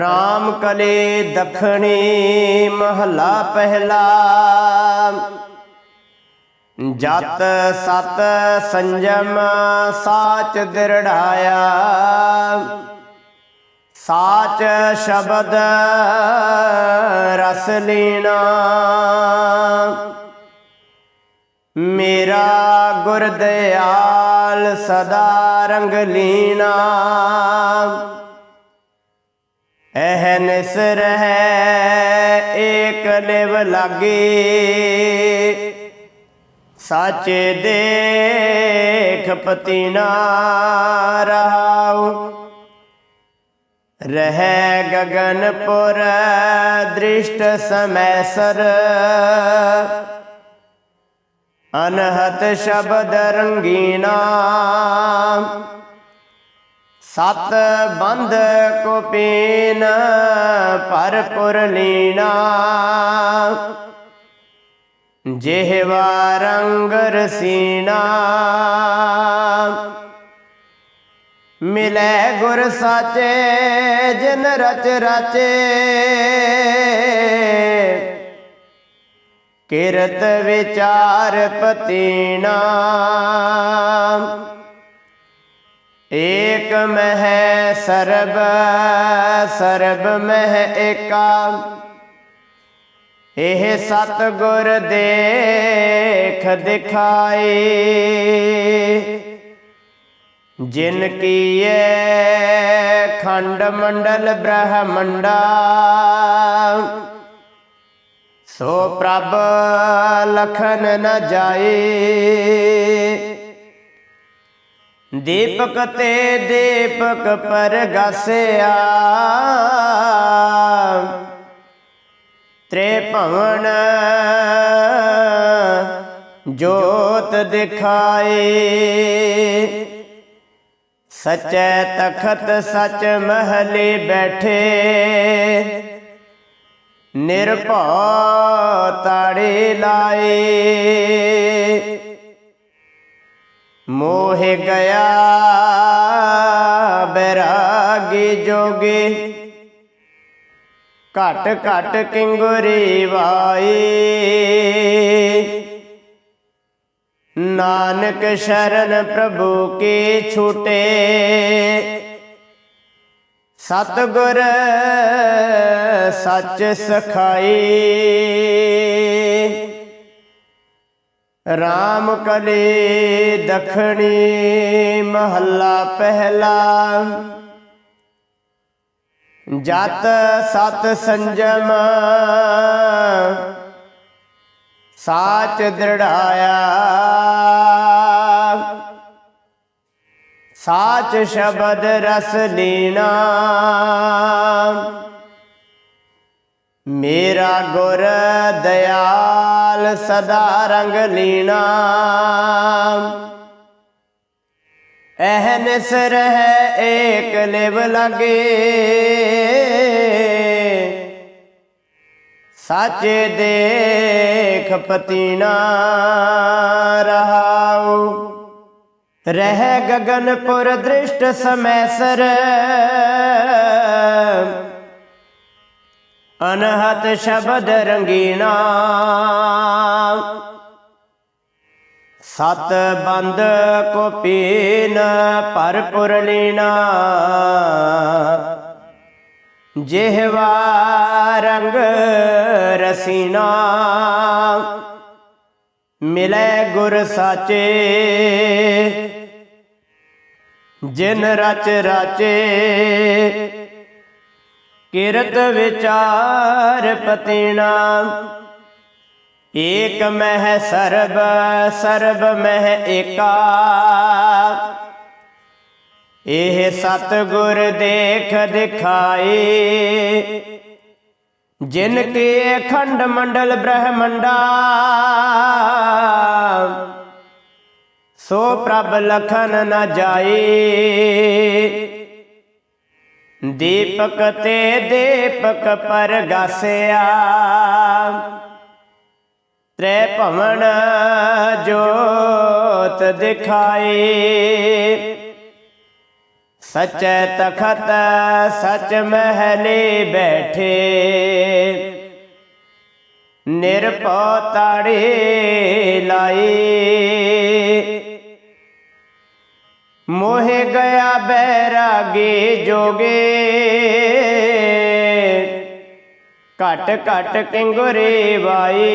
ਰਾਮ ਕਲੇ ਦਖਣੀ ਮਹੱਲਾ ਪਹਿਲਾ। ਜਤ ਸਤ ਸੰਜਮ ਸਾਚ ਦਿਰੜਾਇਆ। ਸਾਚ ਸ਼ਬਦ ਰਸ ਲੀਣਾ। ਮੇਰਾ ਗੁਰਦਿਆਲ ਸਦਾ ਰੰਗ ਲੀਣਾ। ਐਹ ਨਿਸ ਰਹਿ ਏਕ ਲਿਵ ਲਾਗੇ। ਸਾਚੇ ਦੇਖ ਪਤੀਨਾ ਰਹਾਉ। ਰਹਿ ਗਗਨਪੁਰ ਦ੍ਰਿਸ਼ਟ ਸਮੈਸਰ। ਅਨਹਤ ਸ਼ਬਦ ਰੰਗੀਨਾ। ਸਤ ਬੰਧ ਕੋ ਪੀਨ ਭਰਪੁਰ ਲੀਣਾ ਜਿਹਵਾ ਰੰਗ ਰਸੀਨਾ। ਮਿਲੇ ਗੁਰ ਸਾਚੇ, ਜਿਨ ਰਚ ਰਚੇ। ਕਿਰਤ ਵਿਚਾਰ ਪਤੀਨਾ। ਏਕ ਮਹਿ ਸਰਬ ਸਰਬ ਮਹਿ ਏਕਾ। ਇਹ ਸਤ ਗੁਰ ਦੇਖ ਦਿਖਾਏ, ਜਿਨ ਕੀਏ ਖੰਡ ਮੰਡਲ ਬ੍ਰਹਮੰਡਾ। ਸੋ ਪ੍ਰਭ ਲਖਨ ਨ ਜਾਏ ਦੀਪਕ ਤੇ ਦੀਪਕ ਪਰਗਾਸਿਆ। ਤ੍ਰੇ ਭਵਨ ਜੋਤ ਦਿਖਾਏ। ਸਚੈ ਤਖਤ ਸਚ ਮਹਲੇ ਬੈਠੇ। ਨਿਰਭਉ ਤਾੜੇ ਲਾਏ। ਮੋਹ ਗਿਆ ਬੈਰਾਗੀ ਜੋਗੇ। ਘਟ ਘਟ ਕਿੰਗੁਰੀ ਵਾਈ। ਨਾਨਕ ਸ਼ਰਨ ਪ੍ਰਭੂ ਕੀ ਛੂਟੇ। ਸਤਗੁਰ ਸੱਚ ਸਖਾਈ। ਰਾਮ ਕਲੇ ਦਖਣੀ ਮਹੱਲਾ ਪਹਿਲਾ। ਜਤ ਸਤ ਸੰਜਮ ਸਾਚ ਦ੍ਰਿੜਾਇਆ। ਸਾਚ ਸ਼ਬਦ ਰਸ ਲੀਣਾ ਮੇਰਾ ਗੁਰ ਦਿਆਲ ਸਦਾ ਰੰਗ ਲੀਣਾ ਐਹਨਿਸ ਰਹਿ ਏਕ ਲਿਵ ਲਗੇ। ਸੱਚ ਦੇਖ ਪਤੀਣਾ ਰਹਾਉ। ਰਹਿ ਗਗਨਪੁਰ ਦ੍ਰਿਸ਼ਟ ਸਮੈਸਰ। ਅਨਹਤ ਸ਼ਬਦ ਰੰਗੀਨਾ। ਸਤ ਬੰਦ ਕੋ ਪੀਨ ਭਰਪੁਰ ਲੀਨਾ। ਜਿਹਵਾ ਰੰਗ ਰਸੀਨਾ। ਮਿਲੇ ਗੁਰ ਸਾਚੇ। ਜਿਨ ਰਚ ਰਾਚੇ। ਕਿਰਤ ਵਿਚਾਰ ਪਤੀਣਾ। ਏਕ ਮਹਿ ਸਰਬ ਸਰਬ ਮਹਿ ਏਕਾ। ਇਹ ਸਤ ਗੁਰ ਦੇਖ ਦਿਖਾਏ। ਜਿਨ ਕੇ ਖੰਡ ਮੰਡਲ ਬ੍ਰਹਮੰਡਾ। ਸੋ ਪ੍ਰਭ ਲਖਨ ਨ ਜਾਏ। ਦੀਪਕ ਤੇ ਦੀਪਕ ਪਰਗਾਸਿਆ। ਤ੍ਰੈ ਭਵਨ ਜੋਤ ਦਿਖਾਈ। ਸਚੈ ਤਖਤ ਸਚ ਮਹਲੇ ਬੈਠੇ। ਨਿਰਭਉ ਤਾੜੇ ਲਾਏ ਮੋਹਿ ਗਿਆ ਬੈਰਾਗੀ ਜੋਗੇ। ਘਟ ਘਟ ਕਿੰਗੁਰੇ ਵਾਏ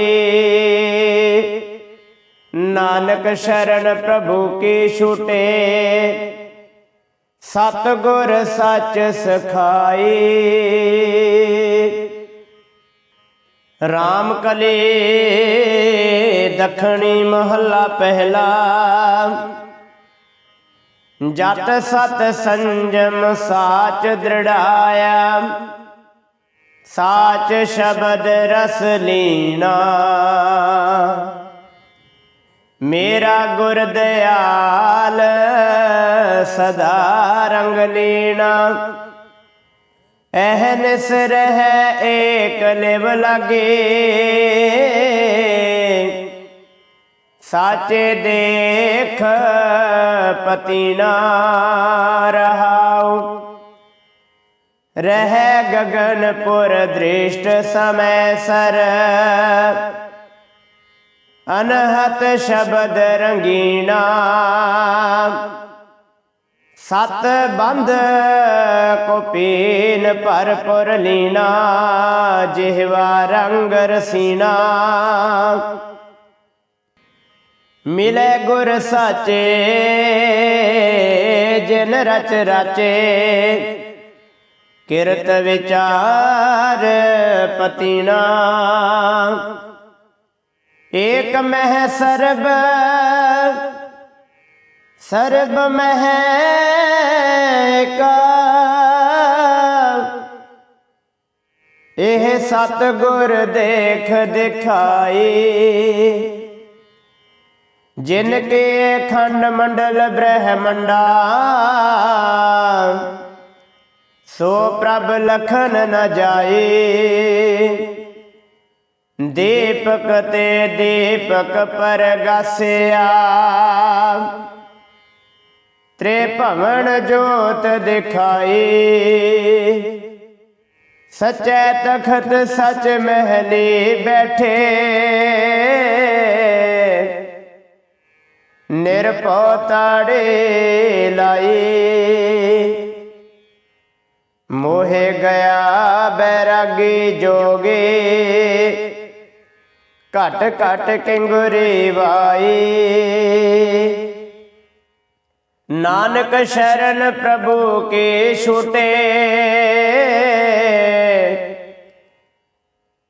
ਨਾਨਕ ਸ਼ਰਨ ਪ੍ਰਭੂ ਕੀ ਛੁਟੇ। ਸਤ ਗੁਰ ਸੱਚ ਸਖਾਈ। ਰਾਮ ਕਲੇ, ਦਖਣੀ ਮਹੱਲਾ ਪਹਿਲਾ। ਜਤ ਸਤ ਸੰਜਮ ਸਾਚ ਦ੍ਰਿੜਾਇਆ। ਸਾਚ ਸ਼ਬਦ ਰਸ ਲੀਣਾ। ਮੇਰਾ ਗੁਰ ਦਿਆਲ ਸਦਾ ਰੰਗ ਲੀਣਾ। ਐਹਨਿਸ ਰਹਿ ਏਕ ਲਿਵ ਲਾਗੇ। ਸਾਚੇ ਦੇਖ ਪਤੀ ਨਾ ਰਹਾਉ। ਰਹਿ ਗਗਨਪੁਰ ਦ੍ਰਿਸ਼ਟ ਸਮੈ ਸਰ। ਅਨਹਤ ਸ਼ਬਦ ਰੰਗੀਣਾ ਸਤ ਬੰਧ ਕੋ ਪੀਨ ਭਰਪੁਰ ਲੀਨਾ, ਜਿਹਵਾ ਰੰਗ ਰਸੀਨਾ। ਮਿਲੇ ਗੁਰ ਸਾਚੇ, ਜਿਨ ਰਚ ਰਾਚੇ। ਕਿਰਤ ਵਿਚਾਰ ਪਤੀਨਾ। ਏਕ ਮਹਿ ਸਰਬ ਸਰਬ ਮਹਿ ਕਾ ਇਹ ਸਤ ਗੁਰ ਦੇਖ ਦਿਖਾਈ। ਜਿਨ ਕੇ ਖੰਡ ਮੰਡਲ ਬ੍ਰਹਮੰਡਾ, ਸੋ ਪ੍ਰਭ ਲਖਨ ਨ ਜਾਏ। ਦੀਪਕ ਤੇ ਦੀਪਕ ਪਰਗਾਸਿਆ। ਤ੍ਰੇ ਭਵਨ ਜੋਤ ਦਿਖਾਈ ਸਚੈ ਤਖਤ ਸਚ ਮਹਲੀ ਬੈਠੇ। ਨਿਰਭਉ ਤਾੜੇ ਲਾਈ। ਮੋਹਿ ਗਿਆ ਬੈਰਾਗੀ ਜੋਗੇ। ਘਟ ਘਟ ਕਿੰਗੁਰੀ ਵਾਈ। ਨਾਨਕ ਸ਼ਰਨ ਪ੍ਰਭੂ ਕੇ ਛੁਟੇ।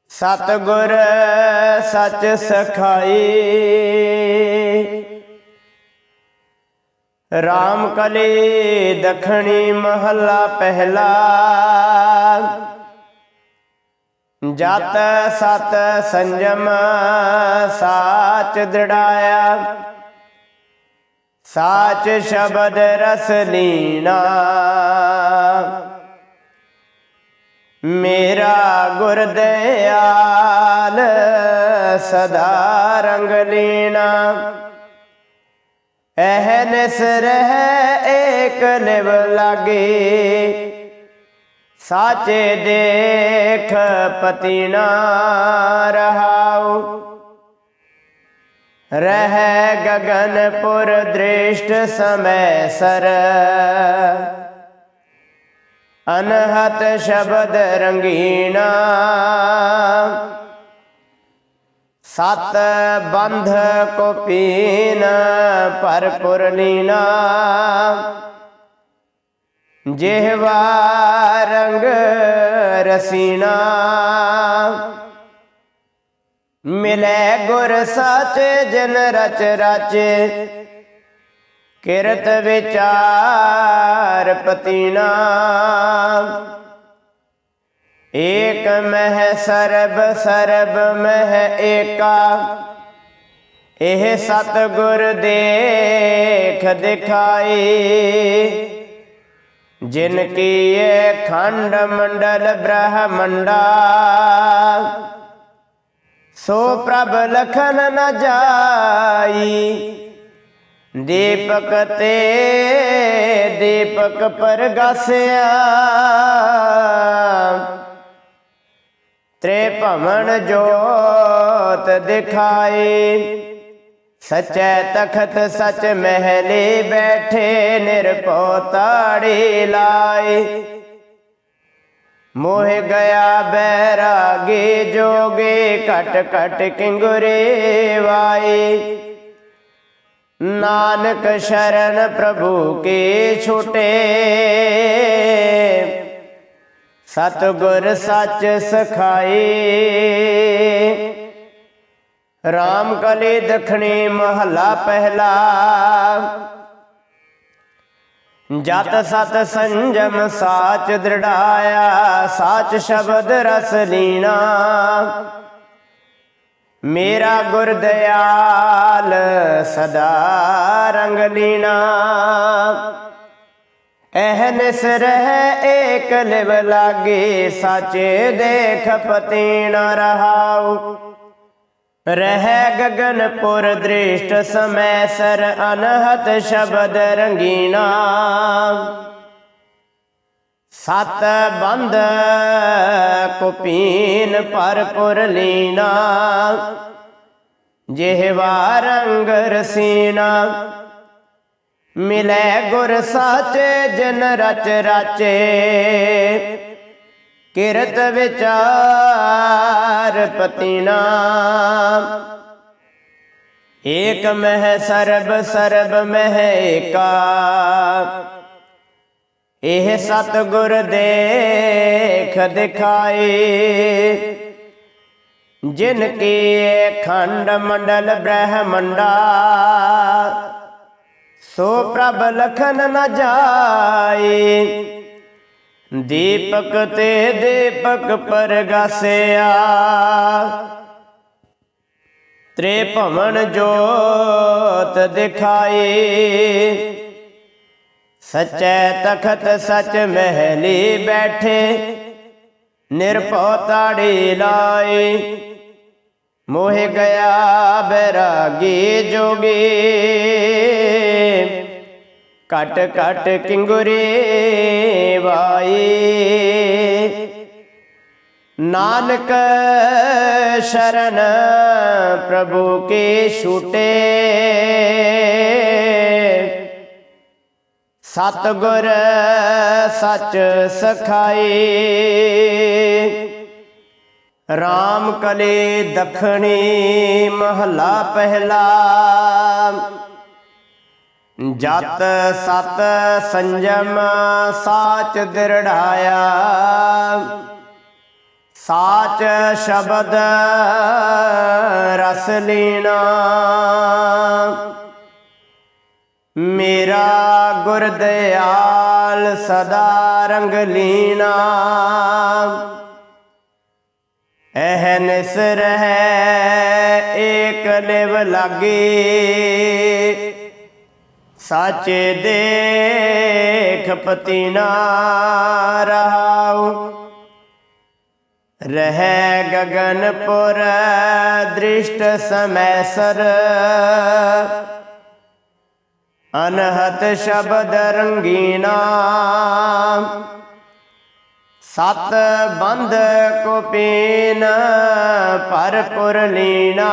ਸਤਗੁਰ ਸੱਚ ਸਖਾਈ। ਰਾਮ ਕਲੇ ਦਖਣੀ ਮਹੱਲਾ ਪਹਿਲਾ। ਜਤ ਸਤ ਸੰਜਮ ਸਾਚ ਦ੍ਰਿੜਾਇਆ। ਸਾਚ ਸ਼ਬਦ ਰਸ ਲੀਣਾ ਮੇਰਾ ਗੁਰ ਦਿਆਲ ਸਦਾ ਰੰਗ ਲੀਣਾ ਐਹਨਿਸ ਰਹਿ ਏਕ ਲਿਵ ਲਾਗੇ। ਸਾਚੇ ਦੇਖ ਪਤੀ ਨਾ ਰਹਾਉ। ਰਹਿ ਗਗਨਪੁਰ ਦ੍ਰਿਸ਼ਟ ਸਮੈ ਸਰ। ਅਨਹਤ ਸ਼ਬਦ ਰੰਗੀਣਾ ਸਤ ਬੰਧ ਕੋ ਪੀਨ ਭਰਪੁਰ ਲੀਨਾ। ਜਿਹਵਾ ਰੰਗ ਰਸੀਨਾ। ਮਿਲੇ ਗੁਰ ਸਾਚੇ ਜਨ ਰਚ ਰਚ, ਕਿਰਤ ਵਿਚਾਰ ਪਤੀਨਾ। ਏਕ ਮਹਿ ਸਰਬ ਸਰਬ ਮਹਿ ਏਕਾ। ਇਹ ਸਤ ਗੁਰ ਦੇਖ ਦਿਖਾਈ। ਜਿਨ ਕੀਏ ਖੰਡ ਮੰਡਲ ਬ੍ਰਹਮੰਡਾ। ਸੋ ਪ੍ਰਭ ਲਖਨ ਨ ਜਾਈ। ਦੀਪਕ ਤੇ ਦੀਪਕ ਪਰਗਾਸਿਆ। ਤ੍ਰੇ ਜੋਤ ਦਿਖਾਈ। ਸਚੈ ਤਖਤ ਸਚ ਮਹਿਲੇ ਬੈਠੇ ਨਿਰਭਉ ਤਾੜੀ ਲਾਈ। ਮੋਹ ਗਿਆ ਬੈਰਾਗੇ ਜੋਗੇ ਘਟ ਘਟ ਕਿੰਗੁਰੇ ਵਾਈ। ਨਾਨਕ ਸ਼ਰਨ ਪ੍ਰਭੂ ਕੇ ਛੋਟੇ। ਸਤਿਗੁਰ ਸੱਚ ਸਖਾਏ। ਰਾਮ ਕਲੀ ਦਖਣੀ ਮਹੱਲਾ ਪਹਿਲਾ। ਜਤ ਸਤ ਸੰਜਮ ਸਾਚ ਦ੍ਰਿੜਾਇਆ, ਸਾਚ ਸ਼ਬਦ ਰਸ ਲੀਣਾ। ਮੇਰਾ ਗੁਰ ਦਿਆਲ ਸਦਾ ਰੰਗ ਲੀਣਾ। ਐਹਨਿਸ ਰਹਿ ਏਕ ਲਿਵ ਲਾਗੇ, ਸਾਚੇ ਦੇਖ ਪਤੀ ਨ ਰਹਾਉ। ਰਹਿ ਗਗਨਪੁਰ ਦ੍ਰਿਸ਼ਟ ਸਮੈ ਸਰ ਅਨਹਤ ਸ਼ਬਦ ਰੰਗੀਨਾ। ਸਤ ਬੰਦ ਕੁਪੀਨ ਪਰਪੁਰ ਲੀਨਾ। ਜਿਹਵਾ ਰੰਗ ਰਸੀਨਾ। ਮਿਲੇ ਗੁਰ ਸਾਚੇ, ਜਨ ਰਚ ਰਾਚੇ। ਕਿਰਤ ਵਿਚਾਰ ਪਤੀਨਾ। ਏਕ ਮਹਿ ਸਰਬ ਸਰਬ ਮਹਿ ਏਕਾ। ਇਹ ਸਤ ਗੁਰ ਦੇਖ ਦਿਖਾਏ। ਜਿਨ ਕੀ ਖੰਡ ਮੰਡਲ ਬ੍ਰਹਮੰਡਾ। ਸੋ ਪ੍ਰਭ ਲਖਨ ਨ ਜਾਏ। ਦੀਪਕ ਤੇ ਦੀਪਕ ਪਰਗਾਸਿਆ। ਤ੍ਰੇ ਭਵਨ ਜੋਤ ਦਿਖਾਈ ਸਚੈ ਤਖਤ ਸਚ ਮਹਿਲੀ ਬੈਠੇ। ਨਿਰਭਉ ਤਾੜੀ ਲਾਈ ਮੋਹ ਗਿਆ ਬੈਰਾਗੀ ਜੋਗੀ। ਕਟ ਕਟ ਕਿੰਗੁਰੇ ਵਾਈ ਨਾਨਕ ਸ਼ਰਨ ਪ੍ਰਭੂ ਕੇ ਛੂਟੇ। ਸਤਗੁਰ ਸੱਚ ਸਖਾਈ ਰਾਮ ਕਲੇ ਦਖਣੀ ਮਹੱਲਾ ਪਹਿਲਾ। ਜਤ ਸਤ ਸੰਜਮ ਸਾਚ ਦਿਰੜਾਇਆ। ਸਾਚ ਸ਼ਬਦ ਰਸ ਲੀਣਾ। ਮੇਰਾ ਗੁਰ ਦਿਆਲ ਸਦਾ ਰੰਗ ਲੀਣਾ। ਐਹ ਨਿਸ ਰਹਿ ਏਕ ਲਿਵ ਲਾਗੇ। ਸਾਚੇ ਦੇਖ ਪਤੀ ਨਾ ਰਹਾਉ। ਰਹਿ ਗਗਨਪੁਰ ਦ੍ਰਿਸ਼ਟ ਸਮੈ ਸਰ ਅਨਹਤ ਸ਼ਬਦ ਰੰਗੀਨਾ। ਸਤ ਬੰਧ ਕੋ ਪੀਨ ਪਰਪੁਰ ਲੀਣਾ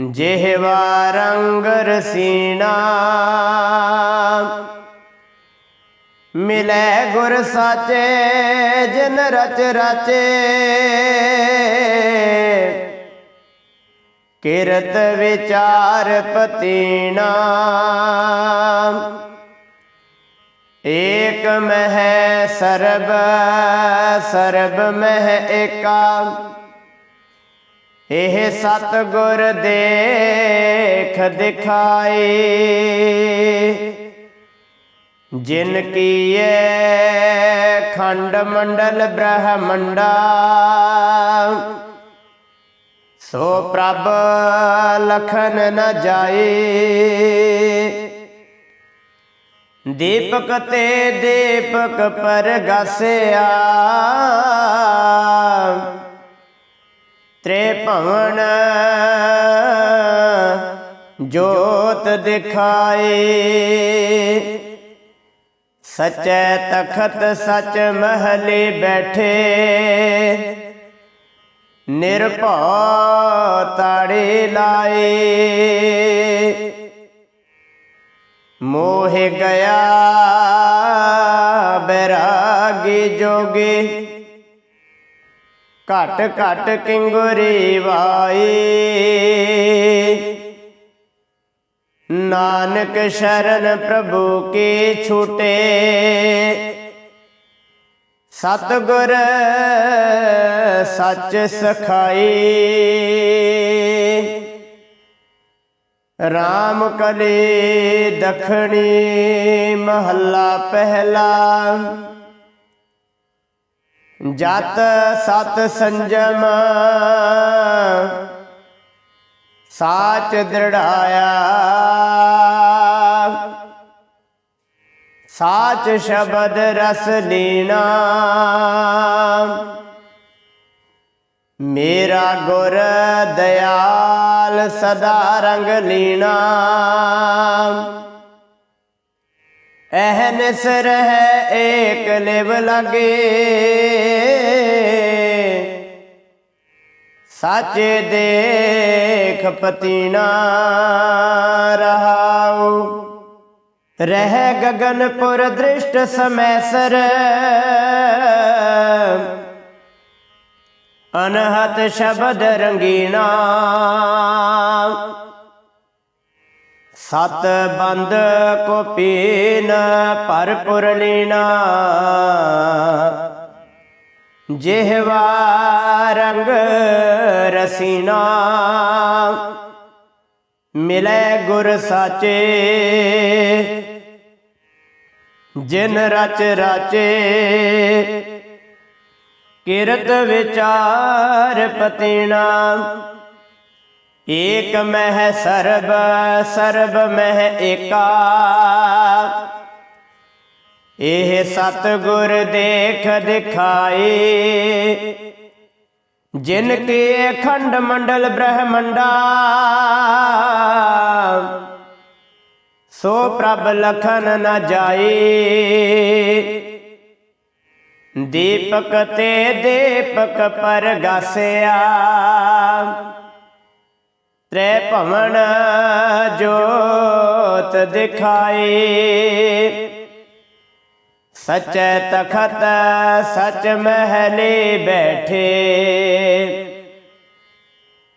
ਜਿਹਵਾ ਰੰਗ ਰਸੀਨਾ। ਮਿਲੇ ਗੁਰ ਸਾਚੇ, ਜਿਨ ਰਚ ਰਚੇ। ਕਿਰਤ ਵਿਚਾਰ ਪਤੀਨਾ। ਏਕ ਮਹਿ ਸਰਬ ਸਰਬ ਮਹਿ ਏਕਾ। ਇਹ ਸਤ ਗੁਰ ਦੇਖ ਦਿਖਾਏ। ਜਿਨ ਕੀਏ ਖੰਡ ਮੰਡਲ ਬ੍ਰਹਮੰਡਾ, ਸੋ ਪ੍ਰਭ ਲਖਨ ਨ ਜਾਏ। ਦੀਪਕ ਤੇ ਦੀਪਕ ਪਰਗਾਸਿਆ ਤ੍ਰੇ ਭਵਨ ਜੋਤ ਦਿਖਾਏ। ਸਚੈ ਤਖਤ ਸਚ ਮਹਲੇ ਬੈਠੇ। ਨਿਰਭਉ ਤਾੜੇ ਲਾਏ। ਮੋਹ ਗਿਆ ਬੈਰਾਗੀ ਜੋਗੇ। ਘਟ ਘਟ ਕਿੰਗੁਰੀ ਵਾਏ ਨਾਨਕ ਸ਼ਰਨ ਪ੍ਰਭੂ ਕੀ ਛੂਟੇ। ਸਤਿਗੁਰ ਸੱਚ ਸਖਾਈ। ਰਾਮ ਕਲੇ ਦਖਣੀ ਮਹੱਲਾ ਪਹਿਲਾ। ਜਤ ਸਤ ਸੰਜਮ, ਸਾਚ ਦ੍ਰਿੜਾਇਆ। ਸਾਚ ਸ਼ਬਦ ਰਸ ਲੀਣਾ ਮੇਰਾ ਗੁਰ ਦਇਆਲ ਸਦਾ ਰੰਗ ਲੀਣਾ ਲੀਨਾ ਅਹਨਿਸ ਰਹਿ ਏਕ ਲਿਵ ਲਗੇ। ਸਾਚੇ ਦੇਖ ਪਤੀਨਾ ਰਹਾਉ। ਰਹਿ ਗਗਨਪੁਰ ਦ੍ਰਿਸ਼ਟ ਸਮੈਸਰ ਅਨਹਤ ਸ਼ਬਦ ਰੰਗੀਨਾ। ਸਤ ਬੰਦ ਕੋ ਪੀਨ ਪਰਪੁਰ ਲੀਨਾ। ਜਿਹਵਾ ਰੰਗ ਰਸੀਨਾ। ਮਿਲੇ ਗੁਰ ਸਾਚੇ। ਜਿਨ ਰਚ ਰਾਚੇ। ਕਿਰਤ ਵਿਚਾਰ ਪਤੀਣਾ ਏਕ ਮਹਿ ਸਰਬ ਸਰਬ ਮਹਿ ਏਕਾ। ਇਹ ਸਤ ਗੁਰ ਦੇਖ ਦਿਖਾਏ, ਜਿਨ ਕੇ ਖੰਡ ਮੰਡਲ ਬ੍ਰਹਮੰਡਾ। ਸੋ ਪ੍ਰਭ ਲਖਨ ਨ ਜਾਏ। ਦੀਪਕ ਤੇ ਦੀਪਕ ਪਰਗਾਸਿਆ ਤ੍ਰੈ ਭਵਨ ਜੋਤ ਦਿਖਾਏ ਸਚੈ ਤਖਤ ਸਚ ਮਹਲੇ ਬੈਠੇ।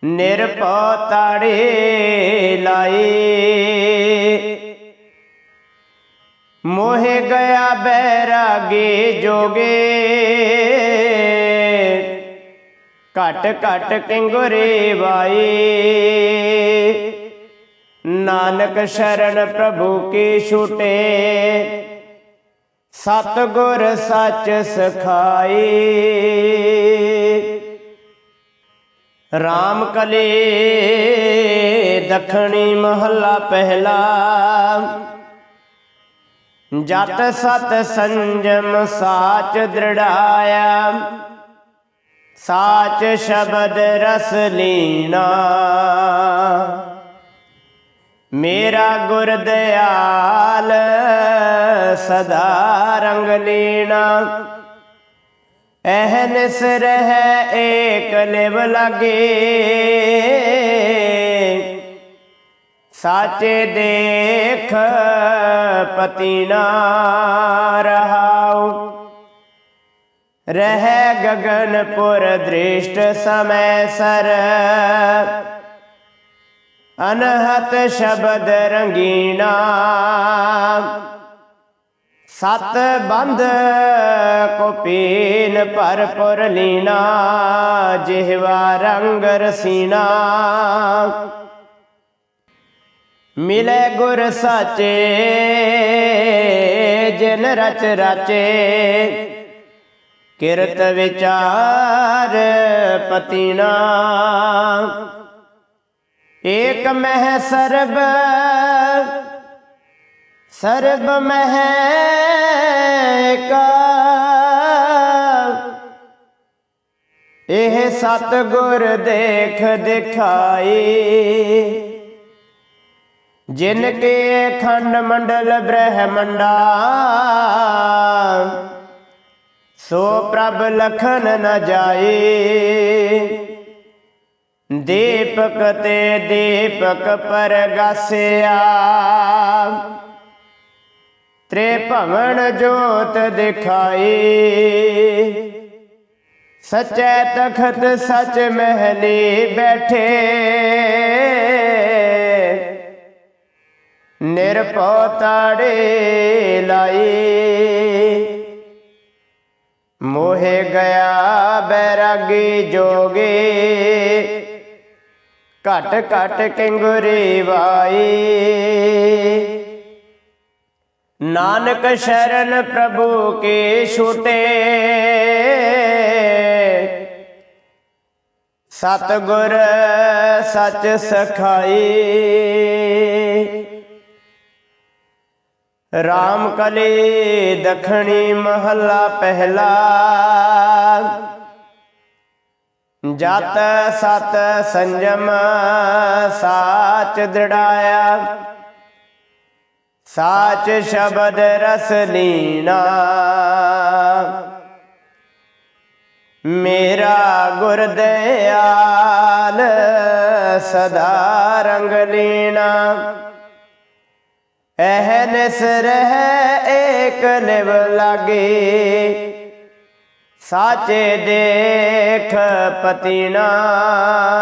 ਨਿਰਭਉ ਤਾੜੇ ਲਾਏ ਮੋਹਿ ਗਿਆ ਬੈਰਾਗੀ ਜੋਗੇ। ਘਟ ਘਟ ਕਿੰਗੁਰੇ ਵਾਏ। ਨਾਨਕ ਸ਼ਰਨ ਪ੍ਰਭੂ ਕੀ ਛੁਟੇ। ਸਤਗੁਰ ਸੱਚ ਸਖਾਈ ਰਾਮ ਕਲੇ ਦਖਣੀ ਮਹੱਲਾ ਪਹਿਲਾ। ਜਤ ਸਤ ਸੰਜਮ ਸਾਚ ਦ੍ਰਿੜਾਇਆ। ਸਾਚ ਸ਼ਬਦ ਰਸ ਲੀਣਾ। ਮੇਰਾ ਗੁਰ ਦਿਆਲ ਸਦਾ ਰੰਗ ਲੀਣਾ। ਅਹਨਿਸ ਰਹਿ ਏਕ ਲਿਵ ਲਗੇ। ਸਾਚੇ ਦੇਖ ਪਤੀ ਨਾ ਰਹਾਉ। ਰਹਿ ਗਗਨਪੁਰ ਦ੍ਰਿਸ਼ਟ ਸਮੈ ਸਰ। ਅਨਹਤ ਸ਼ਬਦ ਰੰਗੀਨਾ। ਸਤ ਬੰਦ ਕੋ ਪੀਨ ਭਰਪੁਰ ਲੀਣਾ ਜਿਹਵਾ ਰੰਗ ਰਸੀਨਾ। ਮਿਲੇ ਗੁਰ ਸਾਚੇ, ਜਿਨ ਰਚ ਰਾਚੇ। ਕਿਰਤ ਵਿਚਾਰ ਪਤੀਨਾ। ਏਕ ਮਹਿ ਸਰਬ ਸਰਬ ਮਹਿ ਏਕਾ। ਇਹ ਸਤ ਗੁਰ ਦੇਖ ਦਿਖਾਈ, ਜਿਨ ਕੇ ਖੰਡ ਮੰਡਲ ਬ੍ਰਹਮੰਡਾ। ਸੋ ਪ੍ਰਭ ਲਖਨ ਨ ਜਾਏ। ਦੀਪਕ ਤੇ ਦੀਪਕ ਪਰਗਾਸਿਆ। ਤ੍ਰੇ ਭਵਨ ਜੋਤ ਦਿਖਾਈ ਸਚੈ ਤਖਤ ਸਚ ਮਹਿਲੀ ਬੈਠੇ। ਨਿਰਭਉ ਤਾੜੇ ਲਾਈ ਮੋਹਿ ਗਿਆ ਬੈਰਾਗੀ ਜੋਗੀ। ਘਟ ਘਟ ਕਿੰਗੁਰੀ ਵਾਈ। ਨਾਨਕ ਸ਼ਰਨ ਪ੍ਰਭੂ ਕੇ ਛੂਟੇ। ਸਤਗੁਰ ਸੱਚ ਸਖਾਈ। ਰਾਮ ਕਲੀ ਦਖਣੀ ਮਹੱਲਾ ਪਹਿਲਾ। ਜਤ ਸਤ ਸੰਜਮ ਸਾਚ ਦ੍ਰਿੜਾਇਆ। ਸਾਚ ਸ਼ਬਦ ਰਸ ਲੀਣਾ ਮੇਰਾ ਗੁਰਦਿਆਲ ਸਦਾ ਰੰਗ ਲੀਣਾ ਐਹਨਿਸ ਰਹਿ ਏਕ ਨਿਵ ਲਾਗੇ। ਸਾਚੇ ਦੇਖ ਪਤੀ ਨਾ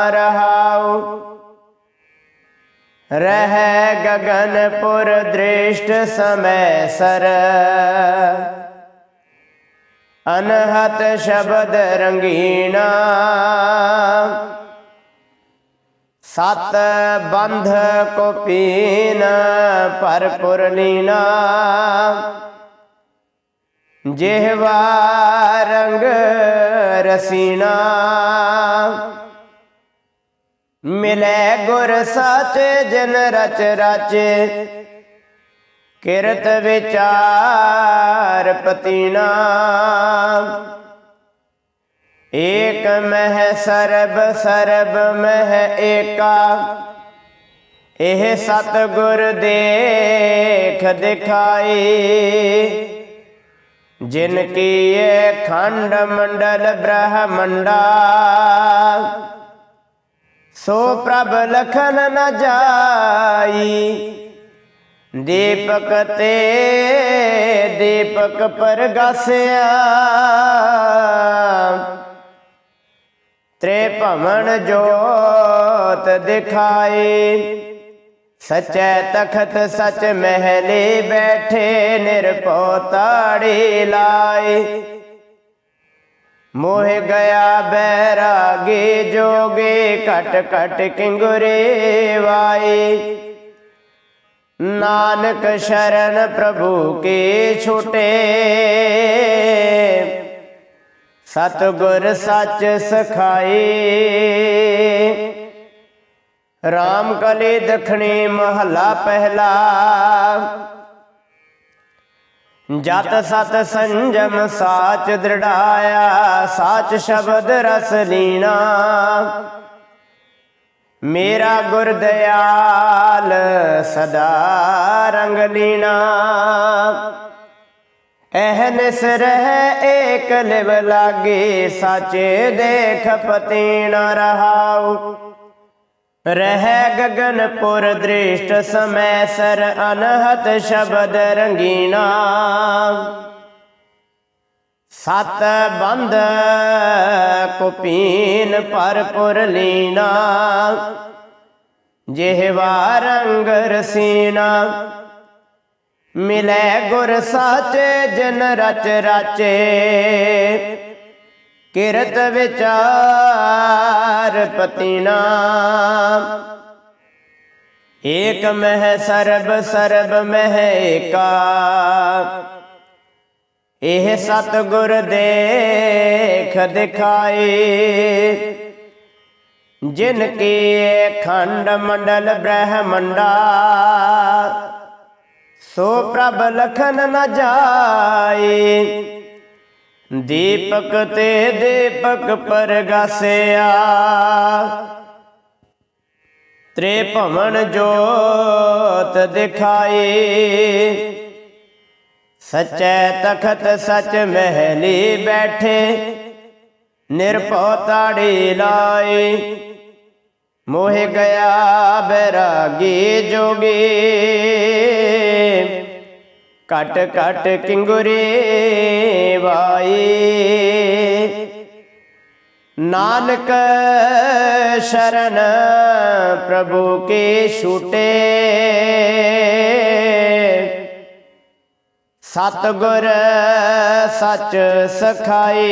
ਰਹਾਉ। ਰਹਿ ਗਗਨਪੁਰ ਦ੍ਰਿਸ਼ਟ ਸਮੈ ਸਰ। ਅਨਹਤ ਸ਼ਬਦ ਰੰਗੀਣਾ ਸਤ ਬੰਧ ਕੋ ਪੀਨ ਪਰਪੁਰ ਲੀਨਾ ਜਿਹਵਾ ਰੰਗ ਰਸੀਨਾ। ਮਿਲੇ ਗੁਰ ਸਾਚੇ, ਜਨ ਰਚ ਰਾਚੇ, ਕਿਰਤ ਵਿਚਾਰ ਪਤੀਨਾ। ਏਕ ਮਹਿ ਸਰਬ ਸਰਬ ਮਹਿ ਏਕਾ। ਇਹ ਸਤ ਗੁਰ ਦੇਖ ਦਿਖਾਈ। ਜਿਨ ਕੀ ਇਹ ਖੰਡ ਮੰਡਲ ਬ੍ਰਹਮੰਡਾ। ਸੋ ਪ੍ਰਭ ਲਖਨ ਨ ਜਾਈ। ਦੀਪਕ ਤੇ ਦੀਪਕ ਪਰਗਾਸਿਆ। ਤ੍ਰੇ ਭਵਨ ਜੋਤ ਦਿਖਾਈ। ਸਚੈ ਤਖਤ ਸਚ ਮਹਿਲੇ ਬੈਠੇ ਨਿਰਭਉ ਤਾੜੀ ਲਾਈ। ਮੋਹ ਗਿਆ ਬੈਰਾਗੀ ਜੋਗੇ, ਘਟ ਘਟ ਕਿੰਗੁਰੇ ਵਾਈ। ਨਾਨਕ ਸ਼ਰਨ ਪ੍ਰਭੂ ਕੇ ਛੋਟੇ। ਸਤਗੁਰ ਸੱਚ ਸਖਾਏ ਰਾਮ ਕਲੇ ਦਖਣੀ ਮਹੱਲਾ ਪਹਿਲਾ। ਜਤ ਸਤ ਸੰਜਮ ਸਾਚ ਦ੍ਰਿੜਾਇਆ, ਸਾਚ ਸ਼ਬਦ ਰਸ ਲੀਣਾ ਮੇਰਾ ਗੁਰ ਦਿਆਲ ਸਦਾ ਰੰਗ ਲੀਣਾ ਐਹਨਿਸ ਰਹਿ ਏਕ ਲਿਵ ਲਾਗੇ, ਸਾਚੇ ਦੇਖ ਪਤੀ ਨ ਰਹਾਉ। ਰਹਿ ਗਗਨਪੁਰ ਦ੍ਰਿਸ਼ਟ ਸਮੈ ਸਰ ਅਨਹਤ ਸ਼ਬਦ ਰੰਗੀਨਾ। ਸਤ ਬੰਦ ਕੁਪੀਨ ਪਰਪੁਰ ਲੀਨਾ। ਜਿਹਵਾ ਰੰਗ ਰਸੀਨਾ। ਮਿਲੇ ਗੁਰ ਸਾਚੇ, ਜਨ ਰਚ ਰਾਚੇ। ਕਿਰਤ ਵਿਚਾਰ ਪਤੀਨਾ। ਏਕ ਮਹਿ ਸਰਬ ਸਰਬ ਮਹਿ ਏਕਾ। ਇਹ ਸਤ ਗੁਰ ਦੇਖ ਦਿਖਾਏ। ਜਿਨ ਕੀ ਖੰਡ ਮੰਡਲ ਬ੍ਰਹਮੰਡਾ। ਸੋ ਪ੍ਰਭ ਲਖਨ ਨ ਜਾਏ। ਦੀਪਕ ਤੇ ਦੀਪਕ ਪਰਗਾਸਿਆ। ਤ੍ਰੇ ਭਵਨ ਜੋਤ ਦਿਖਾਈ। ਸਚੈ ਤਖਤ ਸਚ ਮਹਿਲੀ ਬੈਠੇ। ਨਿਰਭਉ ਤਾੜੀ ਲਾਈ ਮੋਹ ਗਿਆ ਬੈਰਾਗੀ ਜੋਗੀ। ਕਟ ਕਟ ਕਿੰਗੁਰੇ ਵਾਈ। ਨਾਨਕ ਸ਼ਰਨ ਪ੍ਰਭੂ ਕੇ ਛੂਟੇ। ਸਤਗੁਰ ਸੱਚ ਸਖਾਈ।